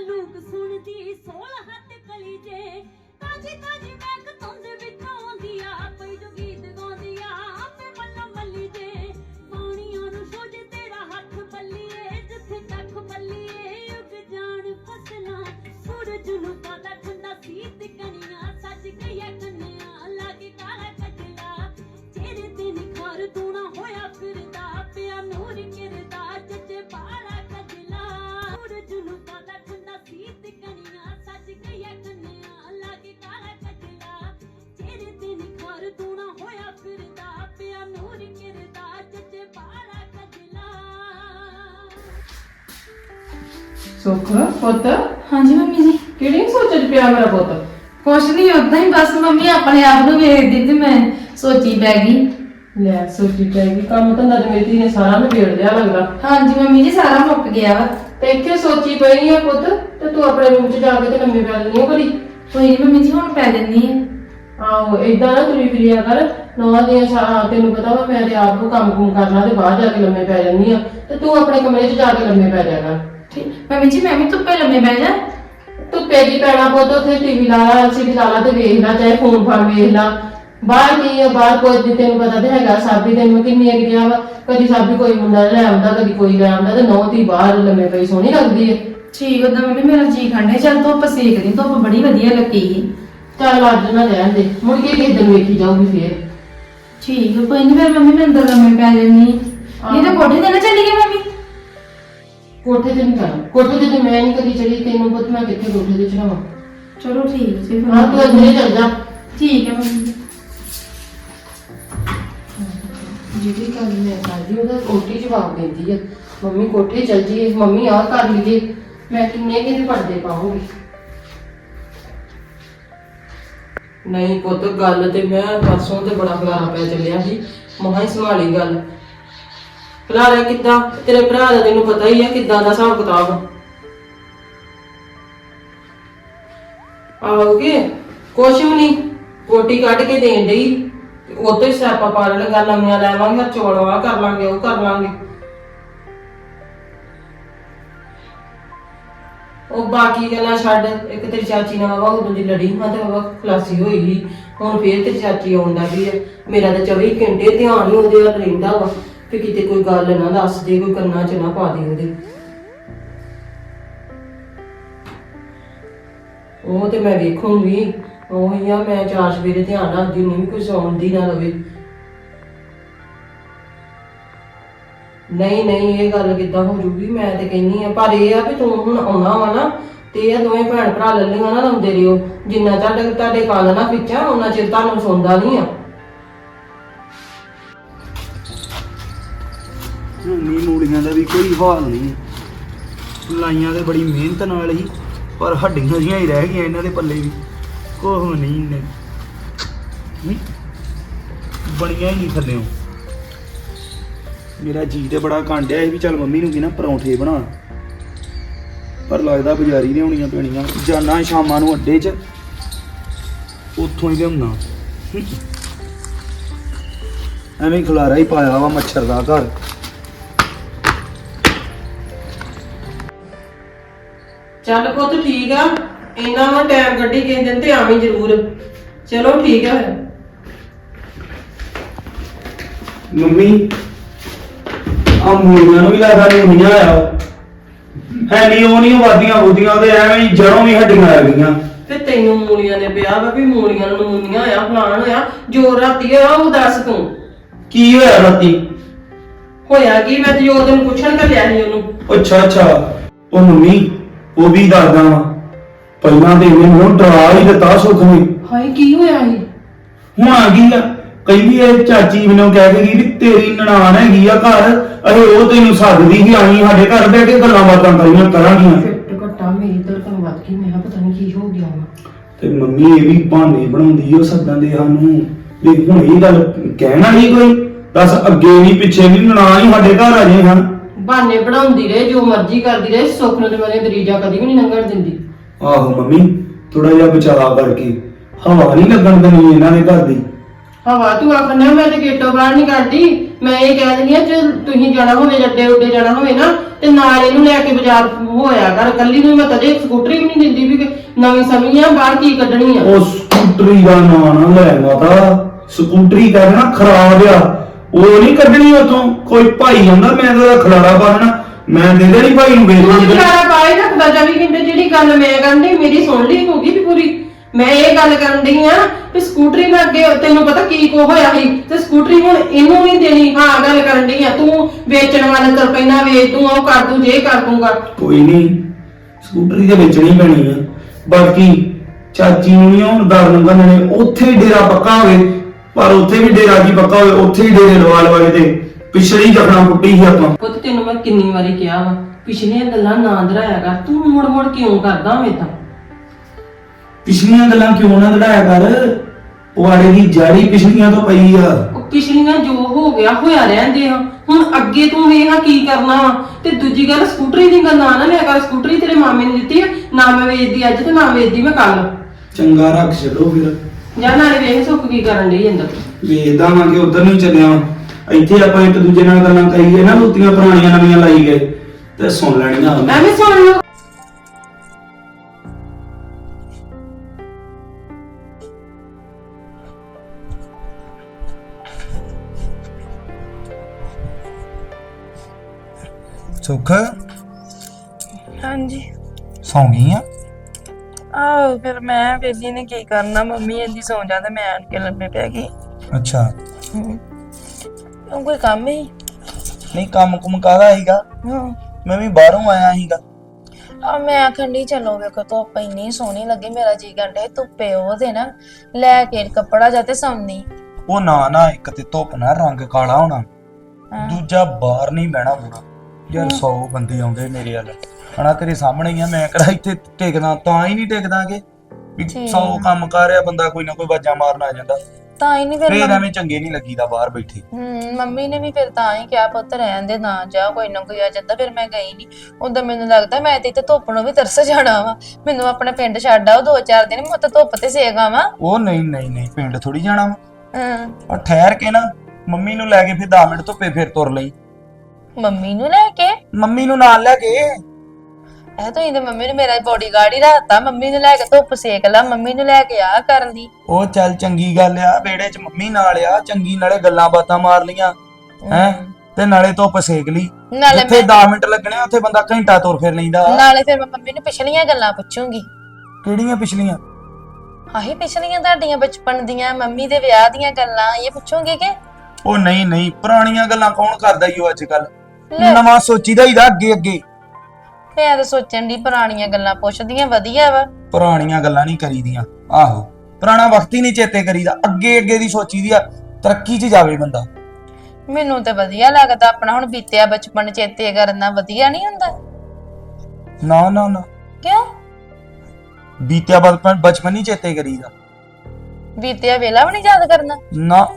ਮਲੂਕ ਸੁਣਦੀ ਸੋਲ ਹੱਥ ਕਲੀ ਜੇ। ਤਾਜੀ ਤਾਜੀ ਮੈਂ ਤੁੰਦ ਵਿੱਚੋਂ ਸੁੱਖ ਪੁੱਤ? ਹਾਂਜੀ ਮੰਮੀ ਜੀ। ਕਿਹੜੀ ਸੋਚ ਚ ਪਿਆ ਮੇਰਾ ਪੁੱਤ? ਕੁਛ ਨਹੀਂ ਉਦਾਂ ਹੀ ਬਸ ਮੰਮੀ ਆਪਣੇ ਆਪ ਨੂੰ ਵੇਖਦੀ ਤੇ ਮੈਂ ਸੋਚੀ ਪੈ ਗਈ। ਲੈ ਸੋਚੀ ਜਾਏਗੀ ਕੰਮ ਧੰਦਾ ਤੇ ਮੇਰੀ ਧੀ ਨੇ ਸਾਰਾ ਨਿਬੇੜ ਲਿਆ ਲੱਗਦਾ ਹਾਂਜੀ ਮੰਮੀ ਜੀ ਸਾਰਾ ਮੁੱਕ ਗਿਆ ਵਾ। ਤੇ ਇੱਥੇ ਸੋਚੀ ਪਈ ਆ ਪੁੱਤ ਤੇ ਤੂੰ ਆਪਣੇ ਰੂਮ 'ਚ ਜਾ ਕੇ ਤੇ ਲੰਮੇ ਪੈ ਲੈਣੀ ਘੜੀ ਕੋਈ ਨੀ ਮੰਮੀ ਜੀ ਹੁਣ ਪੈ ਜੰਨੀ ਹੈ ਆਹੋ ਏਦਾਂ ਨਾ ਤੁਰੀ ਫਿਰਿਆ ਕਰ। ਨੌਂ ਦੀਆਂ ਸਾ- ਤੈਨੂੰ ਪਤਾ ਵਾ ਮੈਂ ਤੇ ਆਪ ਨੂੰ ਕੰਮ ਕੁਮ ਕਰਨਾ ਤੇ ਬਾਹਰ ਜਾ ਕੇ ਲੰਮੇ ਪੈ ਜਾਂਦੀ ਆ। ਤੇ ਤੂੰ ਆਪਣੇ ਕਮਰੇ 'ਚ ਜਾ ਕੇ ਲੰਮੇ ਪੈ ਜਾ ਕਰ। ਠੀਕ। ਮੰਮੀ ਜੀ ਮੈਂ ਵੀ ਧੁੱਪੇ ਲੰਮੇ ਬਹਿ ਜਾ। ਧੁੱਪੇ ਦੀ ਪੈਣਾ ਪੁੱਤ ਉੱਥੇ ਟੀਵੀ ਲਾ ਲਾ ਐਲਸੀਡੀ ਲਾ ਲਾ ਤੇ ਵੇਖ ਲਾ ਚਾਹੇ ਫੋਨ ਫੜ ਵੇਖ ਲਾ। ਬਾਹਰ ਕੀ ਆ ਬਾਹਰ ਕੋਈ ਨੀ, ਤੈਨੂੰ ਪਤਾ ਤੇ ਹੈਗਾ ਸਾਬੀ ਤੈਨੂੰ ਕਿੰਨੀ ਅਗ ਗਿਆ ਵਾ। ਕਦੀ ਸਾਬੀ ਕੋਈ ਮੁੰਡਾ ਲੈ ਆਉਂਦਾ ਕਦੀ ਕੋਈ ਲੈ ਆਉਂਦਾ ਤੇ ਨੌ ਦੀ ਬਾਹਰ ਲੰਮੇ ਪਈ ਸੋਹਣੀ ਲੱਗਦੀ ਏ ਠੀਕ ਉਦਾਂ ਮੰਮੀ ਮੇਰਾ ਜੀ ਖਾਂਡੇ ਚੱਲ ਧੁੱਪ ਸੇਕਦੀ ਧੁੱਪ ਬੜੀ ਵਧੀਆ ਲੱਗੀ। ਚੱਲ ਅੱਜ ਨਾ ਰਹਿਣ ਦੇ ਮੁੜ ਕੇ ਕਿਸੇ ਦਿਨ ਵੇਖੀ ਜਾਊਗੀ ਫੇਰ। ਠੀਕ ਕੋਈ ਨਹੀਂ ਫਿਰ ਮੰਮੀ ਮੈਂ ਅੰਦਰ ਲੰਮੇ ਪੈ ਜੰਨੀ ਨਹੀਂ ਤਾਂ ਕੋਠੇ ਤੇ ਨਾ ਚੱਲੀ ਗਈ ਮੰਮੀ। ਕੋਠੇ ਤੇ ਨਹੀਂ ਜਾਣਾ। ਕੋਠੇ ਤੇ ਤੇ ਮੈਂ ਨਹੀਂ ਕਦੀ ਚੜੀ ਤੈਨੂੰ ਪਤਾ ਮੈਂ ਕਿੱਥੇ ਕੋਠੇ ਤੇ ਚੜਾਵਾਂ ਚਲੋ ਠੀਕ ਜੀ ਫਿਰ ਹਾਂ ਤੂੰ ਅੰਦਰੇ ਚੱਲ ਜਾ। ਠੀਕ ਹੈ ਮੰਮੀ। ਜੀ। ਜਿਹੜੀ ਗੱਲ ਮੈਂ ਕਰਦੀ ਉਹਦਾ ਉਲਟੀ ਜਵਾਬ ਦਿੰਦੀ ਆ। ਮੰਮੀ ਕੋਠੇ ਚੱਲ ਜੀ ਮੰਮੀ ਆਹ ਕਰ ਲਈਏ। ਮੈਂ ਕਿੰਨੇ ਕਿਹਦੇ ਪਰਦੇ ਪਾਉਂਗੀ। ਨਹੀਂ ਪੁੱਤ ਗੱਲ ਤੇ ਮੈਂ ਪਰਸੋਂ ਤੇ ਬੜਾ ਖਲਾਰਾ ਪੈ ਚੱਲਿਆ ਸੀ। ਮਹਾਂ ਹੀ ਸੰਭਾਲੀ ਗੱਲ। ਖਲਾਰਾ ਕਿੱਦਾਂ? ਤੇਰੇ ਭਰਾ ਦਾ ਤੈਨੂੰ ਪਤਾ ਹੀ ਆ ਕਿੱਦਾਂ ਦਾ ਹਿਸਾਬ ਕਿਤਾਬ ਆ। ਆਓਗੇ? ਕੁਛ ਵੀ ਨਹੀਂ। ਕੋਟੀ ਕੱਢ ਕੇ ਦੇਣ ਡਈ। ਉਹ ਤੇ ਸਿਆਪਾ ਪਾ ਲਗਾ ਲੰਮੀਆਂ ਲੈਵਾਂਗੇ ਚੋਲਵਾ ਕਰ ਲਾਂਗੇ, ਉਹ ਕਰ ਲਾਂਗੇ। ਉਹ ਬਾਕੀ ਗੱਲਾਂ ਛੱਡ। ਇੱਕ ਤੇਰੀ ਚਾਚੀ ਨਾਲ ਵਾ ਉਦੋਂ ਦੀ ਲੜੀ ਹਾਂ ਤੇ ਵਾ ਖਲਾਸੀ ਹੋਈ ਸੀ। ਹੁਣ ਫੇਰ ਤੇਰੀ ਚਾਚੀ ਆਉਂਦਾ ਵੀ ਹੈ ਮੇਰਾ ਤਾਂ 24 ਘੰਟੇ ਧਿਆਨ ਹੀ ਉਹਦੇ ਵੱਲ ਰਹਿੰਦਾ ਵਾ। ਕਿ ਕਿਤੇ ਕੋਈ ਗੱਲ ਨਾ ਦੱਸ ਦੇ, ਕੋਈ ਕੰਨਾਂ 'ਚ ਨਾ ਪਾ ਦੇ ਉਹਦੇ। ਉਹ ਤੇ ਮੈਂ ਵੇਖੂੰਗੀ, ਉਹ ਆ, ਮੈਂ ਚਾਰ ਸਵੇਰੇ ਧਿਆਨ ਰੱਖਦੀ ਨਹੀਂ ਕੋਈ ਸੌਣ ਦੀ ਨਾ ਰਵੇ। ਨਹੀਂ ਨਹੀਂ, ਇਹ ਗੱਲ ਕਿੱਦਾਂ ਹੋ ਜੂਗੀ, ਮੈਂ ਤੇ ਕਹਿੰਨੀ ਆ, ਪਰ ਇਹ ਆ ਵੀ ਤੂੰ ਹੁਣ ਆਉਣਾ ਵਾ ਨਾ, ਤੇ ਇਹ ਦੋਵੇਂ ਭੈਣ ਭਰਾ ਲੱਲੀਆਂ ਨਾ ਲਾਉਂਦੇ ਰਿਓ, ਜਿੰਨਾ ਤੁਹਾਡੇ ਤੁਹਾਡੇ ਕੰਨ ਨਾ ਖਿੱਚਾ, ਉਹਨਾਂ ਚਿਰ ਤੁਹਾਨੂੰ ਸੁਣਦਾ ਨਹੀਂ ਆ। ਝੋਨੀ ਮੂਲੀਆਂ ਦਾ ਵੀ ਕੋਈ ਹਾਲ ਨਹੀਂ। ਲਾਈਆਂ ਤੇ ਬੜੀ ਮਿਹਨਤ ਨਾਲ ਹੀ, ਪਰ ਹੱਡੀਆਂ ਜੀਆਂ ਹੀ ਰਹਿ ਗਈਆਂ ਇਹਨਾਂ ਦੇ ਪੱਲੇ ਵੀ। ਕੋਹ ਨਹੀਂ ਨੇ ਬਣੀਆਂ ਹੀ ਨਹੀਂ ਥੱਲਿਓ। ਮੇਰਾ ਜੀ ਤੇ ਬੜਾ ਕਾਂਡਿਆ ਸੀ ਵੀ ਚੱਲ ਮੰਮੀ ਨੂੰ ਕੀ ਪਰੌਂਠੇ ਬਣਾ। ਪਰ ਲੱਗਦਾ ਬਜ਼ਾਰੀ ਲਿਆਉਣੀਆਂ ਪੈਣੀਆਂ। ਜਾਣਾ ਸ਼ਾਮਾਂ ਨੂੰ ਅੱਡੇ 'ਚ। ਉੱਥੋਂ ਹੀ ਲਿਆਉਣਾ। ਐਵੇਂ ਹੀ ਖਲਾਰਾ ਹੀ ਪਾਇਆ ਵਾ ਮੱਛਰ ਦਾ ਘਰ। ਚੱਲ ਪੁੱਤ ਠੀਕ ਆ ਇੰਨਾ ਵਾ ਟਾਈਮ ਕੱਢੀ ਕਿਸੇ ਦਿਨ ਤੇ ਆਵੀਂ ਜ਼ਰੂਰ। ਚਲੋ ਠੀਕ ਆ ਫਿਰ। ਮੰਮੀ ਆ ਮੂਲੀਆਂ ਨੂੰ ਵੀ ਲੱਗਦਾ ਨਹੀਂ ਹੋਈਆਂ ਆ। ਹੈ ਨਹੀਂ ਉਹ ਨਹੀਂ ਵਾਦੀਆਂ ਬੁੱਧੀਆਂ ਤੇ ਐਵੇਂ ਹੀ ਜੜੋਂ ਵੀ ਹੱਡੀਆਂ ਆ ਗਈਆਂ। ਤੇ ਤੈਨੂੰ ਮੂਲੀਆਂ ਨੇ ਪਿਆ ਵਾ ਵੀ ਮੂਲੀਆਂ ਨੂੰ ਮੂਲੀਆਂ ਹੋਇਆ ਫਲਾਣ ਹੋਇਆ ਜੋ ਰਾਤੀ ਹੋਇਆ ਉਹ ਦੱਸ ਤੂੰ। ਕੀ ਹੋਇਆ ਰਾਤੀ? ਹੋਇਆ ਕੀ? ਮੈਂ ਤੇ ਜੋ ਦਿਨ ਪੁੱਛਣ ਕੱਲਿਆ ਸੀ ਉਹਨੂੰ। ਅੱਛਾ ਅੱਛਾ। ਉਹ ਮੰਮੀ ਉਹ ਵੀ ਦੱਸਦਾ ਵਾ। ਪਹਿਲਾਂ ਤੇ ਮੈਨੂੰ ਡਰਾ ਹੀ ਦਿੱਤਾ ਸੁੱਖ ਨੇ। ਹਾਏ ਕੀ ਹੋਇਆ ਸੀ ਹੁਣ ਆ ਗਈ ਆ। ਕਹਿੰਦੀ ਇਹ ਚਾਚੀ ਮੈਨੂੰ ਕਹਿ ਕੇ ਗਈ ਵੀ ਤੇਰੀ ਨਨਾਣ ਹੈਗੀ ਆ ਘਰ ਅਰੇ ਉਹ ਤੈਨੂੰ ਸੱਦਦੀ ਵੀ ਆਈ ਸਾਡੇ ਘਰ ਬਹਿ ਕੇ ਗੱਲਾਂ ਬਾਤਾਂ ਕਰੀਆਂ ਕਰਾਂਗੀਆਂ। ਫਿੱਟ ਘਟਾ ਮੇਰੀ ਧੜਕਣ ਵੱਧ ਗਈ ਮੈਂ ਕਿਹਾ ਪਤਾ ਨਹੀਂ ਕੀ ਹੋ ਗਿਆ ਵਾ। ਤੇ ਮੰਮੀ ਇਹ ਵੀ ਬਹਾਨੇ ਬਣਾਉਂਦੀ ਓ ਸੱਦਾਂ ਦੇ ਸਾਨੂੰ। ਵੀ ਹੁਣ ਇਹ ਗੱਲ ਕਹਿਣਾ ਨਹੀਂ ਕੋਈ? ਦੱਸ ਅੱਗੇ ਨਹੀਂ ਪਿੱਛੇ ਨਹੀਂ ਨਾ ਹੀ ਸਾਡੇ ਘਰ ਆ ਜੇ ਹਨ। ਬਹਾਨੇ ਬਣਾਉਂਦੀ ਰਹੇ ਜੋ ਮਰਜ਼ੀ ਕਰਦੀ ਰਹੇ ਸੁੱਖ ਨੂੰ ਤੇ ਮੇਰੇ ਦਰੀਜਾ ਕਦੀ ਵੀ ਨਹੀਂ ਲੰਘਣ ਦਿੰਦੀ। ਆਹੋ ਮੰਮੀ ਥੋੜਾ ਜਿਹਾ ਬਚਾਅ ਕਰਕੇ ਹਵਾ ਨਹੀਂ ਲੱਗਣ ਦੇਣੀ ਇਹਨਾਂ ਦੇ ਘਰ ਦੀ। ਹਵਾ ਤੂੰ ਆਖਣਾ ਮੈਂ ਤੇ ਗੇਟੋਂ ਬਾਹਰ ਨਹੀਂ ਕੱਢਦੀ। ਮੈਂ ਇਹ ਕਹਿ ਦਿੰਦੀ ਆ ਜੇ ਤੁਸੀਂ ਜਾਣਾ ਹੋਵੇ ਜੱਡੇ ਉੱਡੇ ਜਾਣਾ ਹੋਵੇ ਨਾ ਤੇ ਨਾਲ ਇਹਨੂੰ ਲੈ ਕੇ ਬਾਜ਼ਾਰ ਹੋਇਆ ਕਰ। ਕੱਲੀ ਨੂੰ ਮੈਂ ਕਦੇ ਸਕੂਟਰੀ ਵੀ ਨਹੀਂ ਦਿੰਦੀ ਵੀ ਕਿ ਨਵੀਂ ਸਮੀ ਆ ਬਾਹਰ ਕੀ ਕੱਢਣੀ ਆ। ਉਹ ਸਕੂਟਰੀ ਦਾ ਨਾਂ ਨਾ ਲੈ ਮਾਤਾ। ਸਕੂਟਰੀ ਕਰਨਾ ਖਰਾਬ ਆ। ਉਹ ਨਹੀਂ ਕੱਢਣੀ ਉਥੋਂ। ਕੋਈ ਭਾਈ ਆਉਂਦਾ ਮੈਂ ਤਾਂ ਖਲਾਰਾ ਪਾਣਾ ਮੈਂ ਦੇ ਦੇਣੀ ਭਾਈ ਨੂੰ ਵੇਚ ਤੂੰ ਦਿੰਦੇ। ਵਿਚਾਰਾ ਪਾਏ ਰੱਖਦਾ 24 ਘੰਟੇ ਜਿਹੜੀ ਗੱਲ ਮੈਂ ਡਈ ਮੇਰੀ ਸੁਣ ਲਈ ਹੋਗੀ ਵੀ ਪੂਰੀ। ਮੈਂ ਇਹ ਗੱਲ ਕਰਨ ਡਈ ਆ ਕਿ ਸਕੂਟਰੀ ਮੈਂ ਅੱਗੇ ਤੈਨੂੰ ਪਤਾ ਕੀ ਕੋ ਹੋਇਆ ਸੀ? ਤੇ ਸਕੂਟਰੀ ਹੁਣ ਇਹਨੂੰ ਨਹੀਂ ਦੇਣੀ। ਹਾਂ ਗੱਲ ਕਰਨ ਡਈ ਆ ਤੂੰ ਵੇਚਣ ਵਾਲੇ ਤਰ ਪੈਣਾ ਵੇਚ ਦੂੰ ਉਹ ਕਰ ਦੂੰ ਜੇ ਕਰ ਦੂੰਗਾ ਕੋਈ ਨਹੀਂ ਸਕੂਟਰੀ ਦੇ ਵੇਚਣੀ ਪੈਣੀ ਆ। ਬਾਕੀ ਚਾਚੀ ਨੂੰ ਨਹੀਂ ਹੁਣ ਦਰ ਨੰਗਨ ਨੇ ਉੱਥੇ ਹੀ ਡੇਰਾ ਪੱਕਾ ਹੋਵੇ। ਪਰ ਉੱਥੇ ਵੀ ਡੇਰਾ ਕੀ ਪੱਕਾ ਹੋਵੇ ਉੱਥੇ ਹੀ ਡੇਰੇ ਲਵਾ ਲਵਾ ਕੇ ਤੇ ਪਿਛਲੀ ਜਖਣਾ ਪੁੱਟੀ ਸੀ ਆਪਾਂ। ਪੁੱਤ ਤੈਨੂੰ ਮੈਂ ਕਿੰਨੀ ਵਾਰੀ ਕਿਹਾ ਵਾ ਪਿਛਲੀਆਂ ਗੱਲਾਂ ਨਾ ਦਰਾਇਆ ਕਰ ਤੂੰ ਮੁੜ ਮੁੜ ਕਿਉਂ ਕਰਦਾ ਮੈਂ ਤਾਂ? ਪਿਛਲੀਆਂ ਗੱਲਾਂ ਕਿਉਂ ਨਾ ਦੜਾਇਆ ਕਰ? ਪੁਆੜੇ ਦੀ ਜਾੜੀ ਪਿਛਲੀਆਂ ਤੋਂ ਪਈ ਆ। ਉਹ ਪਿਛਲੀਆਂ ਜੋ ਹੋ ਗਿਆ ਹੋਇਆ ਰਹਿੰਦੇ ਆ। ਹੁਣ ਅੱਗੇ ਤੂੰ ਵੇਖਾ ਕੀ ਕਰਨਾ ਵਾ? ਤੇ ਦੂਜੀ ਗੱਲ ਸਕੂਟਰੀ ਦੀ ਗੱਲ ਨਾ ਨਾ ਲਿਆ ਕਰ ਸਕੂਟਰੀ ਤੇਰੇ ਮਾਮੇ ਨੇ ਦਿੱਤੀ ਆ। ਨਾ ਮੈਂ ਵੇਚਦੀ ਅੱਜ ਤੇ ਨਾ ਵੇਚਦੀ ਮੈਂ ਕੱਲ ਚੰਗਾ ਰੱਖ ਛੱਡੋ ਫਿਰ। ਜਾਂ ਨਾਲੇ ਵੇਖ ਸੁੱਕ ਕੀ ਕਰਨ ਡਈ ਅੰਦਰ। ਵੇਖਦਾ ਵਾਂ ਕਿ ਉਧਰ ਨੂੰ ਚੱਲਿਆ ਵਾਂ। ਇੱਥੇ ਆਪਾਂ ਇੱਕ ਦੂਜੇ ਨਾਲ ਗੱਲਾਂ ਕਰੀਏ ਨਾ ਲੁੱਤੀਆਂ ਪੁਰਾਣੀਆਂ ਨਵੀਆਂ ਲਾਈ ਗਏ ਤੇ ਸੁਣ ਲੈਣੀਆਂ ਉਹਨੇ। ਐਵੇਂ ਸੁਣ ਲਓ। ਸੁੱਖ? ਹਾਂਜੀ। ਸੌਂ ਗਈ ਆ? ਆਹੋ ਫਿਰ ਮੈਂ ਵੇਲੀ ਨੇ ਕੀ ਕਰਨਾ? ਮੰਮੀ ਇਹਦੀ ਸੌਂ ਜਾ ਤੇ ਮੈਂ ਆਣ ਕੇ ਲੰਮੇ ਪੈ ਗਈ। ਅੱਛਾ। ਹਮ। ਕਿਉਂ ਕੋਈ ਕੰਮ ਹੀ ਨਹੀਂ ਕੰਮ ਕੁਮ ਕਾਹਦਾ ਸੀਗਾ? ਹਾਂ। ਮੈਂ ਵੀ ਬਾਹਰੋਂ ਆਇਆ ਸੀਗਾ। ਆ ਮੈਂ ਆਖਣ ਦੀ ਚਲੋ ਵੇਖੋ ਧੁੱਪ ਇੰਨੀ ਸੋਹਣੀ ਲੱਗੀ ਮੇਰਾ ਜੀ ਗੰਡੇ ਧੁੱਪੇ ਉਹਦੇ ਨਾ ਲੈ ਕੇ ਕੱਪੜਾ ਜਾ ਤੇ ਸੌਂਦੀ। ਉਹ ਨਾ ਨਾ ਇੱਕ ਤੇ ਧੁੱਪ ਨਾ ਰੰਗ ਕਾਲਾ ਹੋਣਾ। ਦੂਜਾ ਬਾਹਰ ਨਹੀਂ ਬਹਿਣਾ ਪੂਰਾ ਯਾਰ 100 ਬੰਦੇ ਆਉਂਦੇ ਮੇਰੇ ਵੱਲ। ਹਣਾ ਤੇਰੇ ਸਾਹਮਣੇ ਹੀ ਆ ਮੈਂ ਕਿਹੜਾ ਇੱਥੇ ਟਿਕਦਾ ਤਾਂ ਹੀ ਨਹੀਂ ਟਿਕਦਾ ਕਿ ਵੀ ਠੀਕ 100 ਕੰਮ ਕਰ ਰਿਹਾ ਬੰਦਾ ਕੋਈ ਨਾ ਕੋਈ ਵਾਜਾ ਮਾਰਨ ਆ ਜਾਂਦਾ। ਤਾਂ ਹੀ ਨਹੀਂ ਫਿਰ ਫੇਰ ਮੰਮੀ- ਐਵੇਂ ਚੰਗੇ ਨਹੀਂ ਲੱਗੀਦਾ ਬਾਹਰ ਬੈਠੇ। ਹਮ ਮੰਮੀ ਨੇ ਵੀ ਫਿਰ ਤਾਂ ਹੀ ਕਿਹਾ ਪੁੱਤ ਰਹਿਣ ਦੇ ਨਾ ਜਾ ਕੋਈ ਨਾ ਕੋਈ ਆ ਜਾਂਦਾ ਫਿਰ ਮੈਂ ਗਈ ਨਹੀਂ ਉਦੋਂ ਮੈਨੂੰ ਲੱਗਦਾ ਮੈਂ ਤੇ ਇੱਥੇ ਧੁੱਪ ਨੂੰ ਵੀ ਤਰਸ ਜਾਣਾ ਵਾ। ਮੈਨੂੰ ਆਪਣੇ ਪਿੰਡ ਛੱਡ ਆਓ ਦੋ ਚਾਰ ਦਿਨ ਮੈਂ ਤਾਂ ਧੁੱਪ ਤੇ ਸੇਕ ਆਵਾਂ। ਉਹ ਨਹੀਂ ਨਹੀਂ ਨਹੀਂ ਪਿੰਡ ਥੋੜੀ ਜਾਣਾ ਵਾ। ਹਾਂ। ਔਰ ਠਹਿਰ ਕੇ ਨਾ ਮੰਮੀ ਨੂੰ ਲੈ ਕੇ ਫਿਰ 10 ਮਿੰਟ ਧੁੱਪੇ ਫਿਰ ਤੁਰ ਲਈ। ਮੰਮੀ ਨੂੰ ਲੈ ਕੇ? ਮੰਮੀ ਨੂੰ ਨਾਲ ਲੈ ਕੇ। ਇਹ ਤਾਂ ਇਹਦੇ ਮੰਮੀ ਨੇ ਮੇਰਾ ਬੋਡੀਗਾਰਡ ਹੀ ਰੱਖਤਾ ਮੰਮੀ ਨੂੰ ਲੈ ਕੇ ਧੁੱਪ ਸੇਕ ਲਾ ਮੰਮੀ ਨੂੰ ਲੈ ਕੇ ਆ ਕਰਨ ਦੀ। ਉਹ ਚੱਲ ਚੰਗੀ ਗੱਲ ਆ ਵਿਹੜੇ 'ਚ ਮੰਮੀ ਨਾਲ ਆ ਚੰਗੀ ਨਾਲੇ ਗੱਲਾਂ ਬਾਤਾਂ ਮਾਰ ਲੀਆਂ ਹੈ। ਤੇ ਨਾਲੇ ਧੁੱਪ ਸੇਕ ਲਈ। ਨਾਲੇ ਜਿੱਥੇ ਮੈਂ 10 ਮਿੰਟ ਲੱਗਣੇ ਉੱਥੇ ਬੰਦਾ ਘੰਟਾ ਤੁਰ ਫਿਰ ਲੈਂਦਾ। ਨਾਲੇ ਫਿਰ ਮੈਂ ਮੰਮੀ ਨੂੰ ਪਿਛਲੀਆਂ ਗੱਲਾਂ ਪੁੱਛੂੰਗੀ। ਕਿਹੜੀਆਂ ਪਿਛਲੀਆਂ? ਆਹੀ ਪਿਛਲੀਆਂ ਤੁਹਾਡੀਆਂ ਬਚਪਨ ਦੀਆਂ ਮੰਮੀ ਦੇ ਵਿਆਹ ਦੀਆਂ ਗੱਲਾਂ ਇਹ ਪੁੱਛੂੰਗੀ ਕਿ? ਉਹ ਨਹੀਂ ਨਹੀਂ ਪੁਰਾਣੀਆਂ ਗੱਲਾਂ ਕੌਣ ਕਰਦਾ ਈ ਉਹ ਅੱਜ ਕੱਲ। ਨਵਾਂ ਸੋਚੀਦਾ ਹੀਦਾ ਅੱਗੇ ਅੱਗੇ ਮੈਂ ਤਾਂ ਸੋਚਣ ਦੀ ਪੁਰਾਣੀਆਂ ਗੱਲਾਂ ਪੁੱਛਦੀਆਂ ਵਧੀਆ ਵਾ। ਪੁਰਾਣੀਆਂ ਗੱਲਾਂ ਨਹੀਂ ਕਰੀਦੀਆਂ। ਆਹੋ ਪੁਰਾਣਾ ਵਕਤ ਹੀ ਨਹੀਂ ਚੇਤੇ ਕਰੀਦਾ। ਅੱਗੇ ਅੱਗੇ ਦੀ ਸੋਚੀਦੀ ਆ ਤਰੱਕੀ 'ਚ ਜਾਵੇ ਬੰਦਾ। ਮੈਨੂੰ ਤੇ ਵਧੀਆ ਲੱਗਦਾ ਆਪਣਾ ਹੁਣ ਬੀਤਿਆ ਬਚਪਨ ਚੇਤੇ ਕਰਨਾ ਵਧੀਆ ਨਹੀਂ ਹੁੰਦਾ? ਨਾ ਨਾ ਨਾ। ਕਿਉਂ? ਬੀਤਿਆ ਬਚਪਨ ਬਚਪਨ ਨਹੀਂ ਚੇਤੇ ਕਰੀਦਾ। ਬੀਤਿਆ ਵੇਲਾ ਵੀ ਨਹੀਂ ਯਾਦ ਕਰਨਾ? ਨਾ।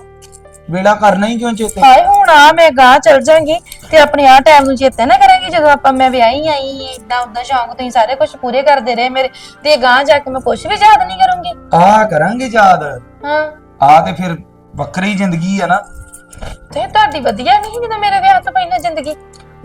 ਵੇਲਾ ਕਰਨਾ ਹੀ ਕਿਉਂ ਚੇਤੇ? ਹਾਏ ਹੁਣ ਆ ਮੈਂ ਗਾਂ ਚਲ ਜਾਾਂਗੀ ਤੇ ਆਪਣੇ ਆ ਟਾਈਮ ਨੂੰ ਚੇਤੇ ਨਾ ਕਰਾਂਗੀ ਜਦੋਂ ਆਪਾਂ ਮੈਂ ਵਿਆਹੀ ਆਈ ਇਦਾਂ ਉਦਾਂ ਸ਼ੌਂਕ ਤੁਸੀਂ ਸਾਰੇ ਕੁਝ ਪੂਰੇ ਕਰਦੇ ਰਹੇ ਮੇਰੇ ਤੇ ਗਾਂ ਜਾ ਕੇ ਮੈਂ ਕੁਝ ਵੀ ਯਾਦ ਨਹੀਂ ਕਰੂੰਗੀ। ਆ ਕਰਾਂਗੇ ਯਾਦ। ਹਾਂ। ਆ ਤੇ ਫਿਰ ਵੱਖਰੀ ਜ਼ਿੰਦਗੀ ਆ ਨਾ। ਤੇ ਤੁਹਾਡੀ ਵਧੀਆ ਨਹੀਂ ਜਦੋਂ ਮੇਰੇ ਵਿਆਹ ਤੋਂ ਪਹਿਲਾਂ ਜ਼ਿੰਦਗੀ?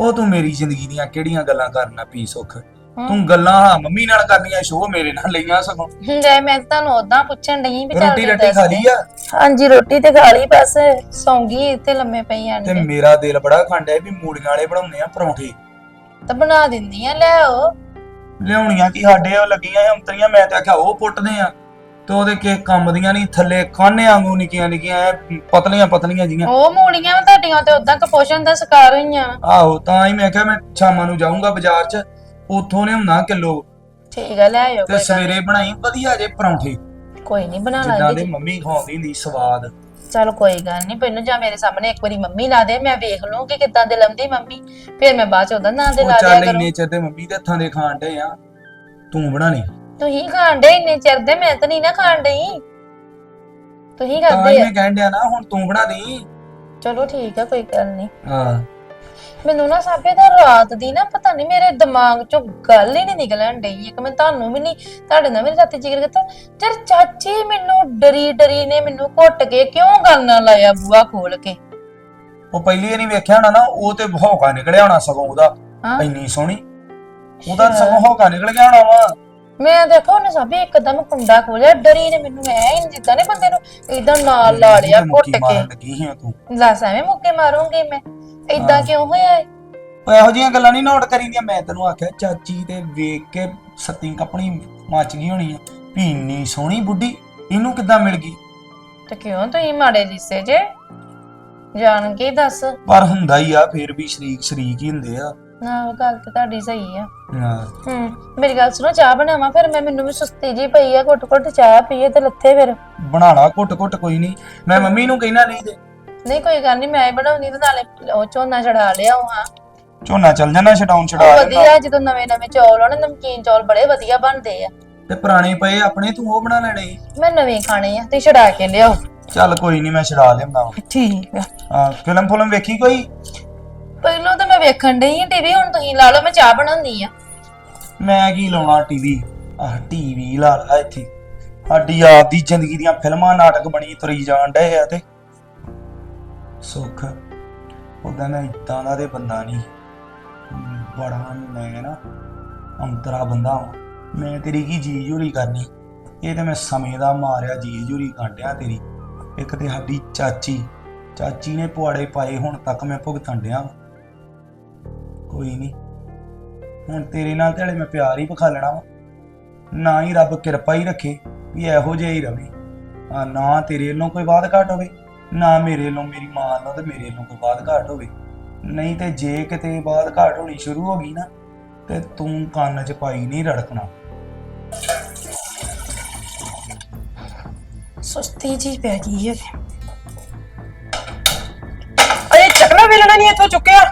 ਉਹ ਤੂੰ ਮੇਰੀ ਜ਼ਿੰਦਗੀ ਦੀਆਂ ਕਿਹੜੀਆਂ ਗੱਲਾਂ ਕਰਨਾ ਪੀ ਸੁੱਖ? ਤੂੰ ਗੱਲਾਂ ਹਾਂ ਮੰਮੀ ਨਾਲ ਕਰਨੀਆਂ ਸ਼ੋਅ ਮੇਰੇ ਨਾਲ ਲਈਆਂ ਸਗੋਂ। ਜੇ ਮੈਂ ਤੁਹਾਨੂੰ ਉਦਾਂ ਪੁੱਛਣ ਡਈ ਵੀ ਚੱਲ ਰੋਟੀ ਤੂੰ ਰੱਟੀ ਦੱਸ ਖਾ ਦੇ। ਲਈ ਆ? ਹਾਂਜੀ ਰੋਟੀ ਤੇ ਖਾ ਲਈ ਬਸ ਸੌਂਗੀ ਇੱਥੇ ਲੰਮੇ ਪਈ ਆਣ ਤੇ ਕੇ ਮੇਰਾ ਦਿਲ ਬੜਾ ਖੰਡਿਆ ਵੀ ਮੂਲੀਆਂ ਵਾਲੇ ਬਣਾਉਣੇ ਆ ਪਰੌਂਠੇ। ਤਾਂ ਬਣਾ ਦਿੰਦੀ ਆ ਲੈ ਆਓ। ਲਿਆਉਣੀਆਂ ਕੀ ਸਾਡੇ ਉਹ ਲੱਗੀਆਂ ਅੰਤਰੀਆਂ ਮੈਂ ਤੇ ਆਖਿਆ ਉਹ ਪੁੱਟਦੇ ਆ। ਤੇ ਉਹਦੇ ਕੇ ਕੰਮ ਦੀਆਂ ਨਹੀਂ ਥੱਲੇ ਕਾਨੇ ਵਾਂਗੂ ਨਿੱਕੀਆਂ ਨਿੱਕੀਆਂ ਐ ਪਤਲੀਆਂ ਪਤਲੀਆਂ ਜੀਆਂ। ਉਹ ਮੂਲੀਆਂ ਵੀ ਤੁਹਾਡੀਆਂ ਤੇ ਉਦਾਂ ਕਪੋਸ਼ਣ ਦਾ ਸ਼ਿਕਾਰ ਹੋਈਆਂ। ਆਹੋ ਤਾਂ ਹੀ ਮੈਂ ਕਿਹਾ ਮੈਂ ਸ਼ਾਮਾਂ ਨੂੰ ਜਾਊਂਗਾ ਬਾਜ਼ਾਰ 'ਚ। ਉੱਥੋਂ ਲਿਆਉਣਾ ਕਿਲੋ। ਠੀਕ ਆ ਲੈ ਆਇਓ ਤੇ ਕੋਈ ਗੱਲ ਸਵੇਰੇ ਬਣਾਈ ਵਧੀਆ ਜੇ ਪਰੌਂਠੇ। ਨੀ। ਕੋਈ ਨਹੀਂ ਬਣਾ ਜਿੱਦਾਂ ਲਾਂਗੇ ਦੇ ਮੰਮੀ ਖਵਾਉਂਦੀ ਹੁੰਦੀ ਸਵਾਦ। ਚਲ ਕੋਈ ਗੱਲ ਨਹੀਂ ਪਹਿਲਾਂ ਜਾਂ ਮੇਰੇ ਸਾਹਮਣੇ ਇੱਕ ਵਾਰੀ ਮੰਮੀ ਲਾ ਦੇ ਮੈਂ ਵੇਖ ਲੂੰ ਕਿ ਕਿੱਦਾਂ ਦੇ ਲੰਦੀ ਮੰਮੀ। ਫਿਰ ਮੈਂ ਬਾਅਦ ਚ ਉਹਦਾ ਨਾਂ ਦੇ ਉਹ ਲਾ ਦਿਆ ਚੱਲ ਕਰੂੰ। ਇੰਨੇ ਚਿਰ ਤੇ ਮੰਮੀ ਦੇ ਹੱਥਾਂ ਦੇ ਖਾਣ ਡੇ ਆ ਤੂੰ ਬਣਾਣੀ ਤੁਸੀਂ ਖਾਣ ਡੇ ਇੰਨੇ ਚਿਰ ਦੇ ਮੈਂ ਤਾਂ ਨਹੀਂ ਨਾ ਖਾਣ ਡਈ। ਤੁਸੀਂ ਤਾਂ ਹੀ ਖਾਂਦੇ ਆ। ਮੈਂ ਕਹਿਣ ਡਿਆ ਨਾ ਹੁਣ ਤੂੰ ਬਣਾ ਦੇ। ਚਲੋ ਠੀਕ ਆ ਕੋਈ ਗੱਲ ਨਹੀਂ। ਹਾਂ। ਮੈਨੂੰ ਨਾ ਸਾਬੇ ਦਾ ਰਾਤ ਦੀ ਨਾ ਪਤਾ ਨਹੀਂ ਮੇਰੇ ਦਿਮਾਗ ਚੋਂ ਗੱਲ ਹੀ ਨਹੀਂ ਨਿਕਲਣ ਡਈ। ਇੱਕ ਮੈਂ ਤੁਹਾਨੂੰ ਵੀ ਨਹੀਂ ਤੁਹਾਡੇ ਨਾਲ ਵੀ ਰਾਤੀ ਜ਼ਿਕਰ ਕੀਤਾ। ਯਾਰ ਚਾਚੀ ਮੈਨੂੰ ਡਰੀ ਡਰੀ ਨੇ ਮੈਨੂੰ ਘੁੱਟ ਕੇ ਕਿਉਂ ਗੱਲ ਨਾ ਲਾਇਆ ਬੂਆ ਖੋਲ ਕੇ? ਉਹ ਪਹਿਲੀ ਨਹੀਂ ਵੇਖਿਆ ਹੋਣਾ ਨਾ ਉਹ ਤੇ ਹੌਕਾ ਨਿਕਲਿਆ ਹੋਣਾ ਸਗੋਂ ਉਹਦਾ। ਹਾਂ। ਇੰਨੀ ਸੋਹਣੀ। ਉਹਦਾ ਸਗੋਂ ਹੌਕਾ ਨਿਕਲ ਗਿਆ ਹੋਣਾ ਵਾ। ਮੈਂ ਦੇਖੋ ਉਹਨੇ ਸਾਬੇ ਇੱਕਦਮ ਕੁੰਡਾ ਖੋਲਿਆ ਡਰੀ ਨੇ ਮੈਨੂੰ ਐ ਹੀ ਜਿੱਦਾਂ ਨੇ ਬੰਦੇ ਨੂੰ। ਇਦਾਂ ਨਾਲ ਲਾ ਲਿਆ ਘੁੱਟ ਕੀ ਕੇ। ਮਾਰਨ ਲੱਗੀ ਸੀ ਤੂੰ। ਦੱਸ ਐਵੇਂ ਮੁੱਕੇ ਮਾਰੂੰਗੀ ਮੈਂ। ਇਦਾਂ। ਕਿਉਂ ਹੋਇਆ ਏ? ਉਹ ਇਹੋ ਜਿਹੀਆਂ ਗੱਲਾਂ ਨਹੀਂ ਨੋਟ ਕਰੀਦੀਆਂ। ਮੈਂ ਤੈਨੂੰ ਆਖਿਆ ਚਾਚੀ ਤੇ ਵੇਖ ਕੇ ਸੱਤੀ ਕਪਣੀ ਮੱਚ ਗਈ ਹੋਣੀ ਆ। ਵੀ ਇੰਨੀ ਸੋਹਣੀ ਬੁੱਢੀ ਇਹਨੂੰ ਕਿੱਦਾਂ ਮਿਲ ਗਈ? ਤੇ ਕਿਉਂ ਤੁਸੀਂ ਮਾੜੇ ਲਿੱਸੇ ਜੇ? ਜਾਣ ਕੇ ਹੀ ਦੱਸ। ਪਰ ਹੁੰਦਾ ਹੀ ਆ ਫੇਰ ਵੀ ਸ਼ਰੀਕ ਸ਼ਰੀਕ ਹੀ ਹੁੰਦੇ ਆ। ਨਾ ਉਹ ਗੱਲ ਤੇ ਤੁਹਾਡੀ ਸਹੀ ਆ। ਹਾਂ। ਹੂੰ ਮੇਰੀ ਗੱਲ ਸੁਣੋ ਚਾਹ ਬਣਾਵਾਂ? ਫਿਰ ਮੈਂ ਮੈਨੂੰ ਵੀ ਸੁਸਤੀ ਜੀ ਪਈ ਆ ਘੁੱਟ ਘੁੱਟ ਚਾਹ ਪੀਏ ਤੇ ਲੱਥੇ ਫਿਰ। ਬਣਾ ਲਾ ਘੁੱਟ ਘੁੱਟ ਕੋਈ ਨਹੀਂ। ਮੈਂ ਮੰਮੀ ਨੂੰ ਕਹਿਣਾ ਨਹੀਂ ਤੇ ਨਹੀਂ ਕੋਈ ਗੱਲ ਨਹੀਂ ਮੈਂ ਹੀ ਬਣਾਉਣੀ ਤੇ ਨਾਲੇ ਉਹ ਝੋਨਾ ਚੜਾ ਲਿਆ ਉਹ ਹਾਂ। ਝੋਨਾ ਚੱਲ ਜਾਣਾ ਛਡਾਉਣ ਛਡਾ ਉਹ ਲੈਣਾ ਵਧੀਆ ਜਦੋਂ ਨਵੇਂ ਨਵੇਂ ਚੌਲ ਹੋਣ ਨਮਕੀਨ ਚੌਲ ਬੜੇ ਵਧੀਆ ਬਣਦੇ ਆ। ਤੇ ਪੁਰਾਣੇ ਪਏ ਆਪਣੇ ਤੂੰ ਉਹ ਬਣਾ ਲੈਣੇ ਸੀ। ਮੈਂ ਨਵੇਂ ਖਾਣੇ ਆ ਤੇ ਛੜਾ ਕੇ ਲਿਆਓ। ਚੱਲ ਕੋਈ ਨਹੀਂ ਮੈਂ ਛਡਾ ਲਿਆਉਂਦਾ। ਠੀਕ ਆ। ਹਾਂ ਫਿਲਮ ਫਿਲਮ ਵੇਖੀ ਕੋਈ? ਪਹਿਲਾਂ ਤਾਂ ਮੈਂ ਵੇਖਣ ਡਈ ਆ ਟੀਵੀ ਹੁਣ ਤੁਸੀਂ ਲਾ ਲਓ ਮੈਂ ਚਾਹ ਬਣਾਉਂਦੀ ਆ। ਮੈਂ ਕੀ ਲਾਉਣਾ ਟੀਵੀ? ਆਹ ਟੀਵੀ ਲਾ ਲਾ ਇੱਥੇ। ਸਾਡੀ ਆਪ ਦੀ ਜ਼ਿੰਦਗੀ ਦੀਆਂ ਫਿਲਮਾਂ ਨਾਟਕ ਬਣੀ ਤੁਰੀ ਜਾਣ ਡਏ ਆ ਤੇ। ਸੁੱਖ। ਉਹਦਾ ਮੈਂ ਇਦਾਂ ਦਾ ਤੇ ਬੰਦਾ ਨਹੀਂ। ਬੜਾ ਮੈਂ ਨਾ ਅੰਤਰਾ ਬੰਦਾ ਵਾਂ। ਮੈਂ ਤੇਰੀ ਕੀ ਜੀ ਜੂਰੀ ਕਰਨੀ? ਇਹ ਤੇ ਮੈਂ ਸਮੇਂ ਦਾ ਮਾਰਿਆ ਜੀ ਜੂਰੀ ਕਾਂਡਿਆ ਤੇਰੀ। ਇੱਕ ਤੇ ਸਾਡੀ ਚਾਚੀ ਚਾਚੀ ਨੇ ਪੁਆੜੇ ਪਾਏ, ਹੁਣ ਤੱਕ ਮੈਂ ਭੁਗਤਣ ਡਿਆ ਵਾਂ। ਕੋਈ ਨਹੀਂ। ਹੁਣ ਤੇਰੇ ਨਾਲ ਤੇ ਹਲੇ ਮੈਂ ਪਿਆਰ ਹੀ ਵਿਖਾ ਲੈਣਾ ਵਾ। ਨਾ ਹੀ ਰੱਬ ਕਿਰਪਾ ਹੀ ਰੱਖੇ ਵੀ ਇਹੋ ਜਿਹਾ ਹੀ ਰਵੇ। ਆ ਨਾ ਤੇਰੇ ਵੱਲੋਂ ਕੋਈ ਬਾਤ ਘਾਟ ਹੋਵੇ। ਨਾ ਮੇਰੇ ਵੱਲੋਂ ਮੇਰੀ ਮਾਂ ਵੱਲੋਂ ਤੇ ਮੇਰੇ ਵੱਲੋਂ ਕੋਈ ਬਾਤ ਘਾਟ ਹੋਵੇ। ਨਹੀਂ ਤੇ ਜੇ ਕਿਤੇ ਬਾਤ ਘਾਟ ਹੋਣੀ ਸ਼ੁਰੂ ਹੋ ਗਈ ਨਾ, ਤੇ ਤੂੰ ਕੰਨ 'ਚ ਪਾਈ ਨਹੀਂ ਰੜਕਣਾ। ਸੁਸਤੀ ਜੀ ਪੈ ਗਈ ਹੈ ਅਜੇ ਚੱਕਣਾ ਵੇਲਣਾ ਨਹੀਂ ਇੱਥੋਂ ਚੁੱਕਿਆ।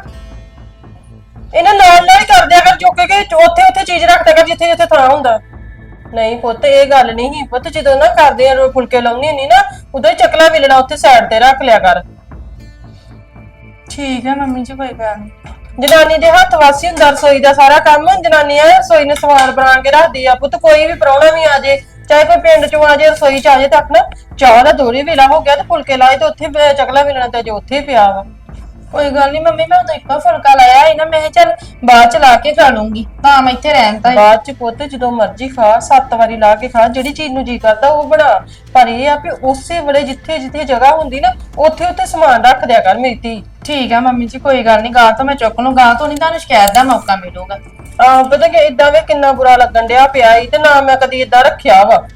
ਇਹਨਾਂ ਨਾਲ ਨਾਲ ਹੀ ਕਰ ਦਿਆ ਕਰ, ਚੁੱਕ ਕੇ ਉੱਥੇ ਉੱਥੇ ਚੀਜ਼ ਰੱਖ ਦਿਆ ਕਰ ਜਿੱਥੇ ਜਿੱਥੇ ਥਾਂ ਹੁੰਦਾ। ਨਹੀਂ ਪੁੱਤ ਇਹ ਗੱਲ ਨਹੀਂ ਸੀ। ਪੁੱਤ ਜਦੋਂ ਨਾ ਕਰਦੇ ਆ ਫੁਲਕੇ ਲਾਉਣੀ ਨਹੀਂ ਨਾ ਉਦੋਂ ਹੀ ਚੱਕਲਾ ਵੇਲਣਾ ਉੱਥੇ ਸਾਈਡ ਤੇ ਰੱਖ ਲਿਆ ਕਰ। ਠੀਕ ਹੈ ਮੰਮੀ ਜੀ ਕੋਈ ਗੱਲ ਨਹੀਂ। ਜਨਾਨੀ ਦੇ ਹੱਥ ਵਾਸੀ ਹੁੰਦਾ ਰਸੋਈ ਦਾ ਸਾਰਾ ਕੰਮ। ਜਨਾਨੀਆਂ ਰਸੋਈ ਨੂੰ ਸਵਾਰ ਬਣਾ ਕੇ ਰੱਖਦੀ ਆ। ਪੁੱਤ ਕੋਈ ਵੀ ਪ੍ਰਾਹੁਣਾ ਵੀ ਆ ਜੇ ਚਾਹੇ ਕੋਈ ਪਿੰਡ ਚੋਂ ਆ ਜੇ ਰਸੋਈ ਚ ਆ ਜੇ ਤਾਂ ਆਪਣਾ ਚਾਹ ਦਾ ਦੋਰੀ ਵੇਲਾ ਹੋ ਗਿਆ ਤੇ ਫੁਲਕੇ ਲਾਏ ਤੇ ਉੱਥੇ ਚੱਕਲਾ ਵੇਲਣਾ ਤੇ ਜੋ ਉੱਥੇ ਪਿਆ ਵਾ। ਕੋਈ ਗੱਲ ਨਹੀਂ ਮੰਮੀ ਮੈਂ ਉਦੋਂ ਇੱਕੋ ਫੁਲਕਾ ਲਾਇਆ ਸੀ ਨਾ ਮੈਂ ਕਿਹਾ ਚੱਲ ਬਾਅਦ ਚ ਲਾ ਕੇ ਖਾ ਲੂੰਗੀ। ਤਾਂ ਮੈਂ ਇੱਥੇ ਰਹਿਣ ਤਾਂ ਬਾਅਦ ਚ ਪੁੱਤ ਜਦੋਂ ਮਰਜ਼ੀ ਖਾ ਸੱਤ ਵਾਰੀ ਲਾ ਕੇ ਖਾ ਜਿਹੜੀ ਚੀਜ਼ ਨੂੰ ਜੀ ਕਰਦਾ ਉਹ ਬਣਾ। ਪਰ ਇਹ ਆ ਵੀ ਉਸੇ ਵੇਲੇ ਜਿੱਥੇ ਜਿੱਥੇ ਜਗ੍ਹਾ ਹੁੰਦੀ ਨਾ ਉੱਥੇ ਉੱਥੇ ਸਮਾਨ ਰੱਖ ਦਿਆ ਕਰ ਮੇਰੀ ਧੀ। ਠੀਕ ਹੈ ਮੰਮੀ ਜੀ ਕੋਈ ਗੱਲ ਨਹੀਂ ਗਾਂ ਤੋਂ ਮੈਂ ਚੁੱਕ ਲੂੰ ਗਾਂ ਤੋਂ ਨਹੀਂ ਤੁਹਾਨੂੰ ਸ਼ਿਕਾਇਤ ਦਾ ਮੌਕਾ ਮਿਲੂਗਾ। ਆ ਪਤਾ ਕਿ ਇਦਾਂ ਵੇ ਕਿੰਨਾ ਬੁਰਾ ਲੱਗਣ ਡਿਆ ਪਿਆ ਈ ਤੇ ਨਾ ਮੈਂ ਕਦੀ ਇਦਾਂ ਰੱਖਿਆ ਵਾ।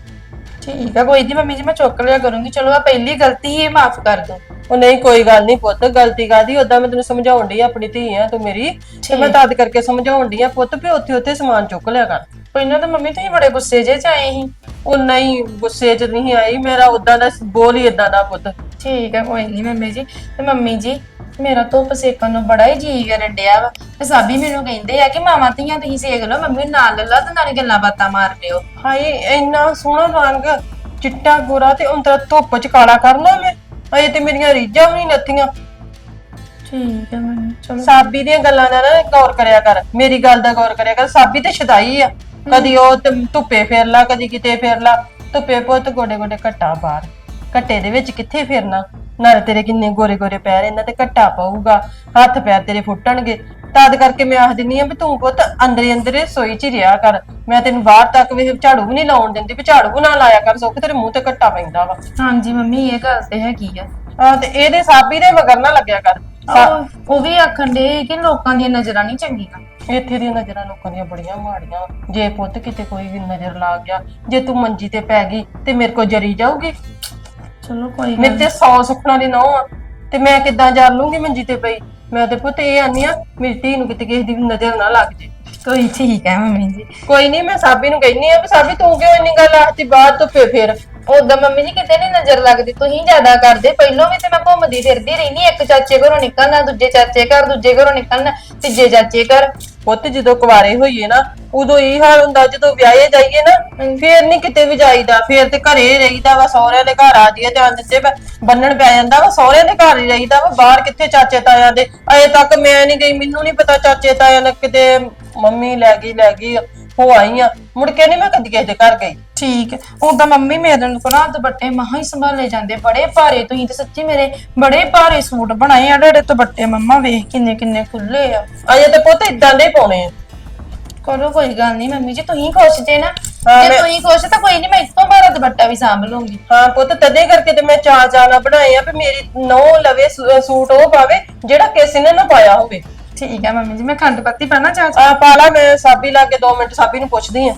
ਠੀਕ ਹੈ ਕੋਈ ਨਹੀਂ ਮੰਮੀ ਜੀ ਮੈਂ ਚੁੱਕ ਲਿਆ ਕਰੂੰਗੀ। ਚਲੋ ਆ ਪਹਿਲੀ ਗਲਤੀ ਹੀ ਮਾਫ ਕਰ ਦਿਓ ਉਹ ਨਹੀਂ ਕੋਈ ਗੱਲ ਨਹੀਂ ਪੁੱਤ ਗਲਤੀ ਕਾਦੀ ਉਦਾਂ ਮੈਂ ਤੈਨੂੰ ਸਮਝਾਉਣ ਡਈ ਆ, ਆਪਣੀ ਧੀ ਆ ਤੂੰ ਮੇਰੀ। ਤੇ ਮੈਂ ਤਦ ਕਰਕੇ ਸਮਝਾਉਣ ਡਈ ਆ ਪੁੱਤ ਵੀ ਉੱਥੇ ਉੱਥੇ ਸਮਾਨ ਚੁੱਕ ਲਿਆ ਕਰ। ਪਹਿਲਾਂ ਤਾਂ ਮੰਮੀ ਤੁਸੀਂ ਬੜੇ ਗੁੱਸੇ ਜੇ ਚ ਆਏ ਸੀ। ਉਹ ਨਹੀਂ ਗੁੱਸੇ 'ਚ ਨਹੀਂ ਆਈ ਮੇਰਾ ਉਦਾਂ ਦਾ ਬੋਲ ਹੀ ਇਦਾਂ ਦਾ ਪੁੱਤ। ਠੀਕ ਹੈ ਕੋਈ ਨਹੀਂ ਮੰਮੀ ਜੀ। ਤੇ ਮੰਮੀ ਜੀ ਮੇਰਾ ਧੁੱਪ ਸੇਕਣ ਨੂੰ ਬੜਾ ਹੀ ਜੀ ਕਰਨ ਡਿਆ ਵਾ। ਤੇ ਸਾਬੀ ਮੈਨੂੰ ਕਹਿੰਦੇ ਆ ਕਿ ਮਾਵਾਂ ਧੀਆਂ ਤੁਸੀਂ ਸੇਕ ਲਓ ਮੰਮੀ ਨੂੰ ਨਾਲ ਲੈ ਲਾ ਤੇ ਨਾਲੇ ਗੱਲਾਂ ਬਾਤਾਂ ਮਾਰ ਲਿਓ। ਹਾਏ ਇੰਨਾ ਸੋਹਣਾ ਰੰਗ ਚਿੱਟਾ ਗੋਰਾ ਤੇ ਉਂਤਰਾ ਧੁੱਪ 'ਚ ਕਾਲਾ ਕਰਨਾ ਮੈਂ। ਅਜੇ ਤੇ ਮੇਰੀਆਂ ਰੀਝਾਂ ਵੀ ਨਹੀਂ ਲੱਥੀਆਂ ਠੀਕ ਹੈ ਮੰਮੀ ਚਲੋ। ਸਾਬੀ ਦੀਆਂ ਗੱਲਾਂ ਦਾ ਨਾ ਗੌਰ ਕਰਿਆ ਕਰ ਮੇਰੀ ਗੱਲ ਦਾ ਗੌਰ ਕਰਿਆ ਕਰ ਸਾਬੀ ਤੇ ਸ਼ਦਾਈ ਆ। ਕਦੀ ਉਹ ਧੁੱਪੇ ਫੇਰ ਲਾ ਕਦੀ ਕਿਤੇ ਫੇਰ ਲਾ। ਧੁੱਪੇ ਪੁੱਤ ਗੋਡੇ ਗੋਡੇ ਘੱਟਾ ਬਾਹਰ। ਘੱਟੇ ਦੇ ਵਿੱਚ ਕਿੱਥੇ ਫੇਰਨਾ? ਨਾਲੇ ਤੇਰੇ ਕਿੰਨੇ ਗੋਰੇ ਗੋਰੇ ਪੈਰ ਇਹਨਾਂ ਤੇ ਘੱਟਾ ਪਊਗਾ ਹੱਥ ਪੈਰ ਤੇਰੇ ਫੁੱਟਣਗੇ। ਤਦ ਕਰਕੇ ਮੈਂ ਆਖ ਦਿੰਨੀ ਆ ਵੀ ਤੂੰ ਪੁੱਤ ਅੰਦਰੇ ਅੰਦਰੇ ਸੋਈ ਚ ਹੀ ਰਿਹਾ ਕਰ। ਮੈਂ ਤੈਨੂੰ ਬਾਹਰ ਤੱਕ ਵੀ ਝਾੜੂ ਵੀ ਨਹੀਂ ਲਾਉਣ ਦਿੰਦੀ ਵੀ ਝਾੜੂ ਨਾ ਲਾਇਆ ਕਰ ਸੁੱਖ ਤੇਰੇ ਮੂੰਹ ਤੇ ਘੱਟਾ ਪੈਂਦਾ ਵਾ। ਹਾਂਜੀ ਮੰਮੀ ਇਹ ਗੱਲ ਤੇ ਹੈਗੀ ਆ। ਆ ਤੇ ਇਹਦੇ ਸਾਬੀ ਦੇ ਮਗਰ ਨਾ ਲੱਗਿਆ ਕਰ। ਸਾ- ਉਹ- ਉਹ ਵੀ ਆਖਣ ਦੇ ਕਿ ਲੋਕਾਂ ਦੀਆਂ ਨਜ਼ਰਾਂ ਨਹੀਂ ਚੰਗੀਆਂ। ਇੱਥੇ ਦੀਆਂ ਨਜ਼ਰਾਂ ਲੋਕਾਂ ਦੀਆਂ ਬੜੀਆਂ ਮਾੜੀਆਂ। ਜੇ ਪੁੱਤ ਕਿਤੇ ਕੋਈ ਵੀ ਨਜ਼ਰ ਲੱਗ ਗਿਆ ਜੇ ਤੂੰ ਮੰਜੀ ਤੇ ਪੈ ਗਈ ਤੇ ਮੇਰੇ ਕੋ ਜਰੀ ਜਾਊਗੀ। ਚਲੋ ਕੋਈ ਮੇਰੇ ਤੇ 100 ਸੁਪਨਾ ਦੀ ਨੌ ਆ। ਤੇ ਮੈਂ ਕਿੱਦਾਂ ਜਰ ਲੂੰਗੀ ਮੰਜੀ ਤੇ ਪਈ? ਮੈਂ ਤੇ ਪੁੱਤ ਇਹ ਆਨੀ ਆ ਮੇਰੀ ਧੀ ਨੂੰ ਕਿਤੇ ਕਿਸੇ ਦੀ ਨਜ਼ਰ ਨਾ ਲੱਗ ਜੇ। ਕੋਈ ਠੀਕ ਹੈ ਮੰਮੀ ਜੀ। ਕੋਈ ਨਹੀਂ ਮੈਂ ਸਾਬੀ ਨੂੰ ਕਹਿੰਨੀ ਆ ਵੀ ਸਾਬੀ ਤੂੰ ਕਿਉਂ ਇੰਨੀ ਗੱਲ ਆਖਤੀ? ਬਾਅਦ ਧੁੱਪੇ ਫੇਰ ਉਦੋਂ ਮੰਮੀ ਜੀ ਕਿਤੇ ਨਹੀਂ ਨਜ਼ਰ ਲੱਗਦੀ ਤੁਸੀਂ ਜ਼ਿਆਦਾ ਕਰਦੇ ਪਹਿਲਾਂ ਵੀ ਤੇ ਮੈਂ ਘੁੰਮਦੀ ਫਿਰਦੀ ਰਹਿੰਦੀ ਇੱਕ ਚਾਚੇ ਘਰੋਂ ਨਿਕਲਣਾ ਦੂਜੇ ਚਾਚੇ ਘਰ ਦੂਜੇ ਘਰੋਂ ਨਿਕਲਣਾ ਤੀਜੇ ਚਾਚੇ ਘਰ। ਪੁੱਤ ਜਦੋਂ ਕੁਵਾਰੇ ਹੋਈਏ ਨਾ ਉਦੋਂ ਇਹ ਹਾਲ ਹੁੰਦਾ ਜਦੋਂ ਵਿਆਹੇ ਜਾਈਏ ਨਾ ਫੇਰ ਨਹੀਂ ਕਿਤੇ ਵੀ ਜਾਈਦਾ ਫੇਰ ਤੇ ਘਰੇ ਰਹੀਦਾ ਵਾ ਸਹੁਰਿਆਂ ਦੇ ਘਰ ਆ ਜਾਈਏ ਤੇ ਅੰਦਰ ਤੇ ਬੰਨਣ ਪੈ ਜਾਂਦਾ ਵਾ ਸਹੁਰਿਆਂ ਦੇ ਘਰ ਹੀ ਰਹੀਦਾ ਵਾ ਬਾਹਰ ਕਿੱਥੇ ਚਾਚੇ ਤਾਇਆਂ ਦੇ? ਅਜੇ ਤੱਕ ਮੈਂ ਨਹੀਂ ਗਈ ਮੈਨੂੰ ਨਹੀਂ ਪਤਾ ਚਾਚੇ ਤਾਇਆਂ ਨੇ ਕਿਤੇ ਮੰਮੀ ਲੈ ਗਈ ਲੈ ਗਈ ਹੋ ਆਈ ਆ। ਮੁੜ ਕੇ ਨਹੀਂ ਮੈਂ ਕਦੀ ਕਿਸੇ ਦੇ ਘਰ ਗਈ। ਠੀਕ ਤਾਂ ਮੰਮੀ ਮੇਰੇ ਨੂੰ ਕੋਲ ਦੁਪੱਟੇ ਮਹਾ ਹੀ ਸੰਭਾਲੇ ਜਾਂਦੇ। ਬੜੇ ਭਾਰੇ ਤੁਸੀਂ ਤੇ ਸੱਚੀ ਮੇਰੇ ਬੜੇ ਭਾਰੇ ਸੂਟ ਬਣਾਏ ਆ। ਡੇ ਦੁਪੱਟੇ ਮੰਮਾ ਵੇਖ ਕਿੰਨੇ ਕਿੰਨੇ ਖੁੱਲੇ ਆ। ਅਜੇ ਤੇ ਪੁੱਤ ਇਦਾਂ ਦੇ ਹੀ ਪਾਉਣੇ ਆ। ਕਰੋ ਕੋਈ ਗੱਲ ਨਹੀਂ ਮੰਮੀ ਜੀ ਤੁਸੀਂ ਖੁਸ਼ ਜੇ ਨਾ। ਹਾਂ, ਜੇ ਮੈਂ- ਤੁਸੀਂ ਖੁਸ਼ ਤਾਂ ਕੋਈ ਨਹੀਂ ਮੈਂ ਇਸ ਤੋਂ ਭਾਰਾ ਦੁਪੱਟਾ ਵੀ ਸੰਭ ਲੂੰਗੀ। ਹਾਂ ਪੁੱਤ ਤਦੇ ਕਰਕੇ ਤੇ ਮੈਂ ਚਾਅ ਨਾਲ ਬਣਾਏ ਆ ਵੀ ਮੇਰੀ ਨੌ ਲਵੇ ਸੂ- ਸੂਟ ਉਹ ਪਾਵੇ ਜਿਹੜਾ ਕਿਸੇ ਨੇ ਨਾ ਪਾਇਆ ਹੋਵੇ। ਠੀਕ ਹੈ ਮੰਮੀ ਜੀ, ਮੈਂ ਖੰਡ ਪੱਤੀ ਪਾਣਾ ਚਾਹ ਆ ਪਾਲਾ ਮੈਂ ਸਾਬੀ ਲਾ ਕੇ 2 ਮਿੰਟ ਸਾਬੀ ਨੂੰ ਪੁੱਛਦੀ ਆ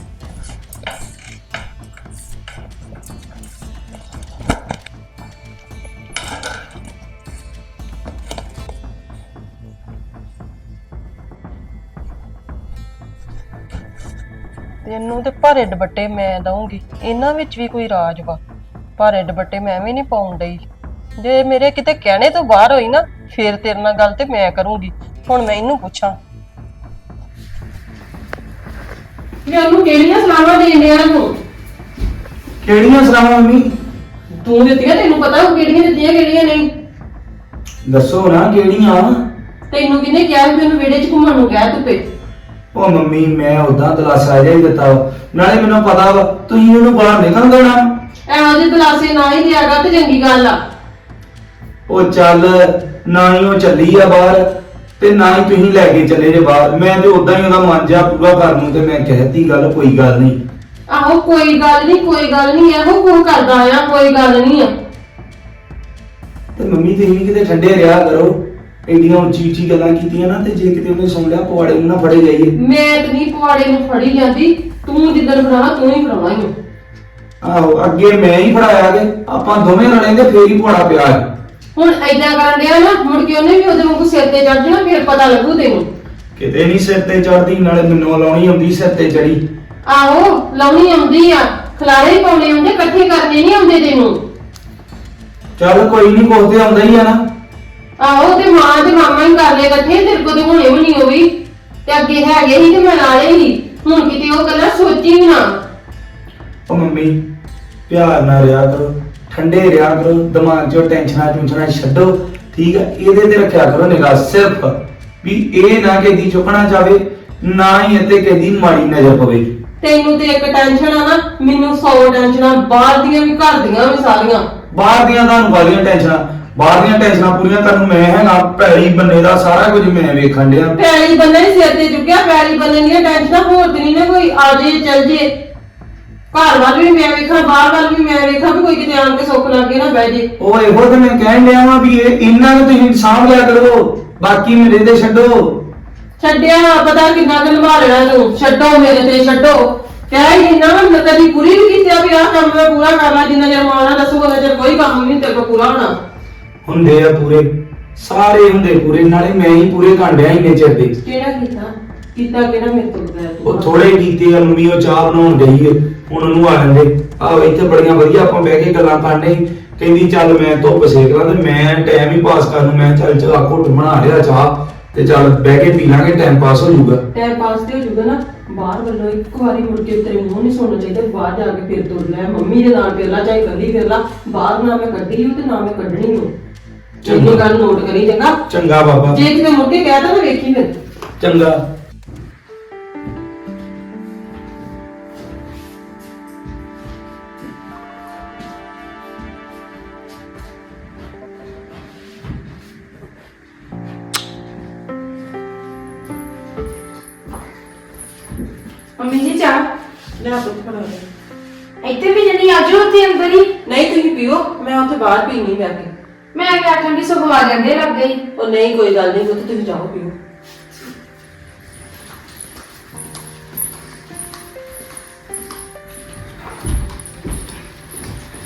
ਤੈਨੂੰ ਤੇ ਭਾਰੇ ਦੁਪੱਟੇ ਮੈਂ ਦਊਂਗੀ, ਇਹਨਾਂ ਵਿੱਚ ਵੀ ਕੋਈ ਰਾਜ ਵਾ। ਭਾਰੇ ਦੁਪੱਟੇ ਮੈਂ ਵੀ ਨਹੀਂ ਪਾਉਣ ਡਈ। ਜੇ ਮੇਰੇ ਕਿਤੇ ਕਹਿਣੇ ਤੋਂ ਬਾਹਰ ਹੋਈ ਨਾ, ਫੇਰ ਤੇਰੇ ਨਾਲ ਗੱਲ ਤੇ ਮੈਂ ਕਰੂੰਗੀ। ਹੁਣ ਮੈਂ ਇਹਨੂੰ ਪੁੱਛਾਂ। ਵੀ ਉਹਨੂੰ ਕਿਹੜੀਆਂ ਸਲਾਹਾਂ ਦੇਣਿਆ ਤੂੰ? ਕਿਹੜੀਆਂ ਸਲਾਹਾਂ ਮੰਮੀ? ਤੂੰ ਦਿੱਤੀਆਂ ਤੈਨੂੰ ਪਤਾ ਉਹ ਕਿਹੜੀਆਂ ਦਿੱਤੀਆਂ ਕਿਹੜੀਆਂ ਨਹੀਂ। ਦੱਸੋ ਨਾ ਕਿਹੜੀਆਂ? ਤੈਨੂੰ ਕਿਹਨੇ ਕਿਹਾ ਵੀ ਮੈਨੂੰ ਵਿਹੜੇ 'ਚ ਘੁੰਮਣ ਨੂੰ ਗਿਆ ਧੁੱਪੇ ਉਹ ਮੰਮੀ ਮੈਂ ਉਦਾਂ ਦਲਾਸਾ ਜਿਹਾ ਹੀ ਦਿੱਤਾ। ਵਾ। ਨਾਲੇ ਮੈਨੂੰ ਪਤਾ ਵਾ ਤੁਸੀਂ ਉਹਨੂੰ ਬਾਹਰ ਨਿਕਲ ਦੇਣਾ ਇਹੋ ਜਿਹੇ ਦਲਾਸੇ ਨਾ ਹੀ ਦਿਆਗਾ ਤੇ ਚੰਗੀ ਗੱਲ ਆ। ਉਹ ਚੱਲ ਨਾ ਹੀ ਉਹ ਚੱਲੀ ਆ ਬਾਹਰ। ਤੇ ਨਾ ਹੀ ਤੁਸੀਂ ਲੈ ਕੇ ਚੱਲੇ ਜੇ ਬਾਹਰ। ਮੈਂ ਤੇ ਉਦਾਂ ਹੀ ਉਹਦਾ ਮਨ ਜਿਹਾ ਪੂਰਾ ਕਰਨ ਨੂੰ ਤੇ ਮੈਂ ਕਹਿਤੀ ਗੱਲ ਕੋਈ ਗੱਲ ਨਹੀਂ। ਆਹੋ ਕੋਈ ਗੱਲ ਨਹੀਂ ਕੋਈ ਗੱਲ ਨਹੀਂ ਇਹੋ ਕੁਝ ਕਰਦਾ ਆ ਕੋਈ ਗੱਲ ਨਹੀਂ ਆ। ਤੇ ਮੰਮੀ ਤੁਸੀਂ ਵੀ ਕਿਤੇ ਠੰਡੇ ਰਿਹਾ ਕਰੋ। ਐਡੀਆਂ ਉੱਚੀ ਉੱਚੀ ਗੱਲਾਂ ਕੀਤੀਆਂ ਨਾ ਤੇ ਜੇ ਕਿਤੇ ਉਹਨੇ ਸੁਣ ਲਿਆ ਪਵਾੜੇ ਨੂੰ ਨਾ ਫੜੇ ਜਾਈਏ। ਮੈਂ ਤੇ ਨਹੀਂ ਪਵਾੜੇ ਨੂੰ ਫੜੀ ਜਾਂਦੀ ਤੂੰ ਜਿੱਦਣ ਫੜਾਉਣਾ ਤੂੰ ਹੀ ਫੜਾਉਣਾ ਹੀ ਆ। ਆਹੋ ਅੱਗੇ ਮੈਂ ਹੀ ਫੜਾਇਆ ਕਿ ਆਪਾਂ ਦੋਵੇਂ ਤੇ ਫੇਰ ਹੀ ਪਵਾੜਾ ਪਿਆ ਹੈ। ਹੁਣ ਐਦਾਂ ਕਰਨ ਡਿਆ ਨਾ ਮੁੜ ਕੇ ਉਹਨੇ ਵੀ ਉਹਦੇ ਵਾਂਗੂ ਸਿਰ ਤੇ ਚੜ ਜਾਣਾ ਫਿਰ ਪਤਾ ਲੱਗੂ ਤੈਨੂੰ। ਕਿਤੇ ਨਹੀਂ ਸਿਰ ਤੇ ਚੜਦੀ ਨਾਲੇ ਮੈਨੂੰ ਲਾਉਣੀ ਹੁੰਦੀ ਸਿਰ ਤੇ ਚੜੀ। ਆਹੋ ਲਾਉਣੀ ਆਉਂਦੀ ਆ। ਖਲਾਰੇ ਹੀ ਪਾਉਣੇ ਹੁੰਦੇ ਇਕੱਠੇ ਕਰਨੇ ਨਹੀਂ ਆਉਂਦੇ ਤੈਨੂੰ। ਚੱਲ ਕੋਈ ਨਹੀਂ ਕੋਤੇ ਆਉਂਦਾ ਹੀ ਆ ਨਾ। ਆਹੋ ਤੇ ਮਾਂ ਤੇ ਮਾਮਾ ਹੀ ਕਰ ਲਏ ਇਕੱਠੇ ਤੇਰੇ ਕੋਲ ਤੇ ਹੁਣੇ ਵੀ ਨਹੀਂ ਉਹ ਵੀ। ਤੇ ਅੱਗੇ ਹੈਗੇ ਹੀ ਤੇ ਮੈਂ ਨਾਲੇ ਹੀ ਹੁਣ ਕਿਤੇ ਉਹ ਗੱਲਾਂ ਸੋਚੀ ਵੀ ਨਾ। ਉਹ ਮੰਮੀ ਪਿਆਰ ਨਾਲ ਰਿਹਾ ਕਰੋ। ਠੰਡੇ ਰਿਹਾ ਕਰੋ ਦਿਮਾਗ 'ਚੋਂ ਟੈਨਸ਼ਨਾਂ ਟੁਨਸ਼ਨਾਂ ਛੱਡੋ ਠੀਕ ਹੈ ਇਹਦੇ ਤੇ ਰੱਖਿਆ ਕਰੋ ਨਿਗਾਹ ਸਿਰਫ ਵੀ ਇਹ ਨਾ ਕਿ ਦੀ ਚੁੱਕਣਾ ਚਾਵੇ ਨਾ ਹੀ ਇੱਥੇ ਕਿਸੇ ਦੀ ਮਾੜੀ ਨਜ਼ਰ ਪਵੇ। ਤੈਨੂੰ ਤੇ ਇੱਕ ਟੈਨਸ਼ਨ ਆ ਨਾ ਮੈਨੂੰ 100 ਟੈਨਸ਼ਨਾਂ ਬਾਹਰ ਦੀਆਂ ਵੀ ਘਰ ਦੀਆਂ ਵੀ ਸਾਰੀਆਂ। ਬਾਹਰ ਦੀਆਂ ਤੁਹਾਨੂੰ ਵਾਲੀਆਂ ਟੈਨਸ਼ਨਾਂ ਬਾਹਰ ਦੀਆਂ ਟੈਨਸ਼ਨਾਂ ਪੂਰੀਆਂ ਕਰਨ ਮੈਂ ਹੈਗਾ ਭੈੜੀ ਬੰਨੇ ਦਾ ਸਾਰਾ ਕੁਝ ਮੈਂ ਵੇਖਣ ਡਿਆ। ਪੈਲੀ ਬੰਦੇ ਨੇ ਸਿਰ ਤੇ ਚੁੱਕਿਆ ਪੈਲੀ ਬੰਦੇ ਦੀਆਂ ਟੈਨਸ਼ਨਾਂ ਹੋਰ ਤੇ ਨਹੀਂ ਨਾ ਕੋਈ ਆ ਜੇ ਚੱਲ ਜੇ। ਘਰ ਵੱਲ ਵੀ ਮੈਂ ਵੇਖਾਂ ਬਾਹਰ ਵੱਲ ਵੀ ਮੈਂ ਵੇਖਾਂ ਵੀ ਕੋਈ ਕਿਤੇ ਆਣ ਕੇ ਸੁੱਖ ਲੱਗੇ ਨਾ ਬਹਿ ਜੇ। ਉਹ ਇਹੋ ਤੇ ਮੈਂ ਕਹਿਣ ਡਿਆ ਵਾਂ ਵੀ ਇਹ ਇਹਨਾਂ ਨੂੰ ਤੁਸੀਂ ਸਾਂਭ ਲਿਆ ਕਰੋ ਬਾਕੀ ਮੇਰੇ ਤੇ ਛੱਡੋ। ਛੱਡਿਆ ਪਤਾ ਕਿੰਨਾ ਨਿਭਾ ਲੈਣਾ ਤੂੰ ਛੱਡੋ ਮੇਰੇ ਤੇ ਛੱਡੋ। ਕਹਿ ਹੀ ਨਾ ਮੈਂ ਕਦੀ ਪੂਰੀ ਵੀ ਕੀਤੀ ਆ ਵੀ ਆਹ ਕੰਮ ਮੈਂ ਪੂਰਾ ਕਰ ਲਾਂ ਜਿੰਨਾ ਚਿਰ ਮਾਣਾ ਦੱਸੂਗਾ ਉਹਨਾਂ ਚਿਰ ਕੋਈ ਕੰਮ ਨਹੀਂ ਤੇਰੇ ਕੋਲ ਪੂਰਾ ਹੋਣਾ। ਹੁੰਦੇ ਆ ਪੂਰੇ ਸਾਰੇ ਹੁੰਦੇ ਪੂਰੇ ਨਾਲੇ ਮੈਂ ਹੀ ਪੂਰੇ ਕਾਂਡਿਆ ਇੰਨੇ ਚਿਰ ਦੇ। ਕਿਹੜਾ ਕੀਤਾ? ਕੀਤਾ ਕਿਹੜਾ ਮੇਰੇ ਬਗੈਰ? ਉਹ ਥੋੜੇ ਕੀਤੇ ਆ ਮੰਮੀ ਉਹ ਚਾਹ ਬਣਾਉਣ ਗਈ ਹੁਣ ਉਹਨੂੰ ਆ ਲੈਂਦੇ ਆ ਇੱਥੇ ਬੜੀਆਂ ਵਧੀਆ ਆਪਾਂ ਬਹਿ ਕੇ ਗੱਲਾਂ ਕਰਨੇ ਕਹਿੰਦੀ ਚੱਲ ਮੈਂ ਧੁੱਪ ਸੇਕ ਲਾਂ ਤੇ ਮੈਂ ਟਾਈਮ ਹੀ ਪਾਸ ਕਰਨ ਨੂੰ ਮੈਂ ਚੱਲ ਚਲਾ ਘੁੱਟ ਬਣਾ ਰਿਹਾ ਚਾਹ ਤੇ ਚੱਲ ਬਹਿ ਕੇ ਪੀ ਲਾਂਗੇ ਟਾਈਮ ਪਾਸ ਹੋ ਜਾਊਗਾ। ਟਾਈਮ ਪਾਸ ਤੇ ਹੋ ਜਾਊਗਾ ਨਾ। ਬਾਹਰ ਵੱਲੋਂ ਇੱਕ ਵਾਰੀ ਮੁੜ ਕੇ ਤੇਰੇ ਮੂੰਹ ਨਹੀਂ ਸੁਣਨਾ ਚਾਹੀਦਾ ਬਾਹਰ ਜਾ ਕੇ ਫਿਰ ਤੁਰ ਲੈ। ਮੰਮੀ ਦੇ ਨਾਲ ਫਿਰ ਲਾ ਚਾਹੇ ਕੱਲੀ ਫਿਰ ਲਾ। ਬਾਹਰ ਨਾ ਮੈਂ ਕੱਢੀ ਹੂੰ ਤੇ ਨਾ ਮੈਂ ਕੱਢਣੀ ਹੂੰ ਚੰਗੀ। ਗੱਲ ਨੋਟ ਕਰੀ ਚੰਗਾ? ਚੰਗਾ ਬਾਬਾ। ਜੇ ਕਿਤੇ ਮੁੜ ਕੇ ਕਹਿ ਤਾ ਤਾਂ ਵੇਖੀ ਫਿਰ। ਚੰਗਾ। ਮੰਮੀ ਜੀ ਚਾਹ। ਲੈ ਪੁੱਤ ਫੜਾ ਦੇ। ਇੱਥੇ ਵੀ ਜਣੀ ਆਜੋ ਉੱਥੇ ਅੰਦਰ ਹੀ ਨਹੀਂ ਤੁਸੀਂ ਪੀਓ। ਮੈਂ ਉੱਥੇ ਬਾਹਰ ਪੀਣੀ ਬੈ ਕੇ। ਮੈਂ ਆ ਕੇ ਆਖਣ ਦੀ ਸਗੋਂ ਆ ਜਾਂਦੇ ਲੱਗ ਗਈ ਉਹ ਨਹੀਂ ਕੋਈ ਗੱਲ ਨਹੀਂ ਪੁੱਤ ਤੁਸੀਂ ਜਾਓ ਪੀਓ।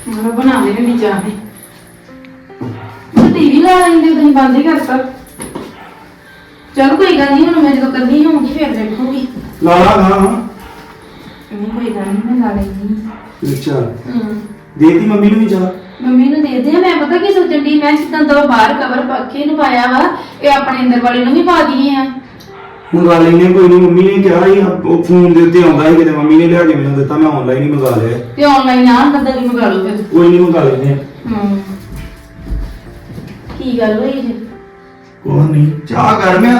ਮੈਂ ਬਣਾ ਦੇ ਵੀ ਚਾਹ ਵੀ। ਉਹ ਟੀਵੀ ਲਾ ਲੈਂਦੇ ਤੁਸੀਂ ਬੰਦ ਹੀ ਕਰਤਾ। ਚਲ ਕੋਈ ਗੱਲ ਨਹੀਂ ਹੁਣ ਮੈਂ ਜਦੋਂ ਕਰਨੀ ਹੋਊਗੀ ਫਿਰ ਦੇਖੂਗੀ। ਲਾ ਲਾ ਨਾ। ਨਹੀਂ ਕੋਈ ਗੱਲ ਨਹੀਂ ਮੈਂ ਲਾ ਲੈਂਦੀ ਅੱਛਾ। ਹੂੰ। ਦੇਤੀ ਮੰਮੀ ਨੂੰ ਵੀ ਚਾਹ ਮੰਮੀ ਨੂੰ ਦੇ ਦੇ ਮੈਂ ਪਤਾ ਕੀ ਸੋਚਣ ਦੀ ਮੈਂ ਜਿੱਦਾਂ ਦੋ ਬਾਹਰ ਕਵਰ ਪੱਖੇ ਨੂੰ ਪਾਇਆ ਵਾ ਇਹ ਆਪਣੇ ਅੰਦਰ ਵਾਲੇ ਨੂੰ ਵੀ ਪਾ ਦਈਏ ਆ। ਮੰਗਾ ਲੈਨੇ ਕੋਈ ਨਹੀਂ ਮੰਮੀ ਨੇ ਕਿਹਾ ਸੀ ਉਹ ਫੋਨ ਦੇ ਉੱਤੇ ਆਉਂਦਾ ਸੀ ਕਿਤੇ ਮੰਮੀ ਨੇ ਲਿਆ ਕੇ ਮੈਨੂੰ ਦਿੱਤਾ ਮੈਂ ਆਨਲਾਈਨ ਹੀ ਮੰਗਾ ਲਿਆ। ਤੇ ਆਨਲਾਈਨ ਆ ਕਦੇ ਵੀ ਮੰਗਾ ਲਓ ਫਿਰ। ਕੋਈ ਨਹੀਂ ਮੰਗਾ ਲੈਨੇ ਆ ਹੂੰ। ਕੀ ਗੱਲ ਹੋਈ ਜੀ ਕੋਈ ਨਹੀਂ ਚਾਹ ਕਰ ਮੈਂ।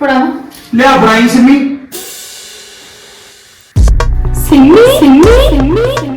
ਫੜਾ ਲਿਆ fry Simmi. see me, see me, see me.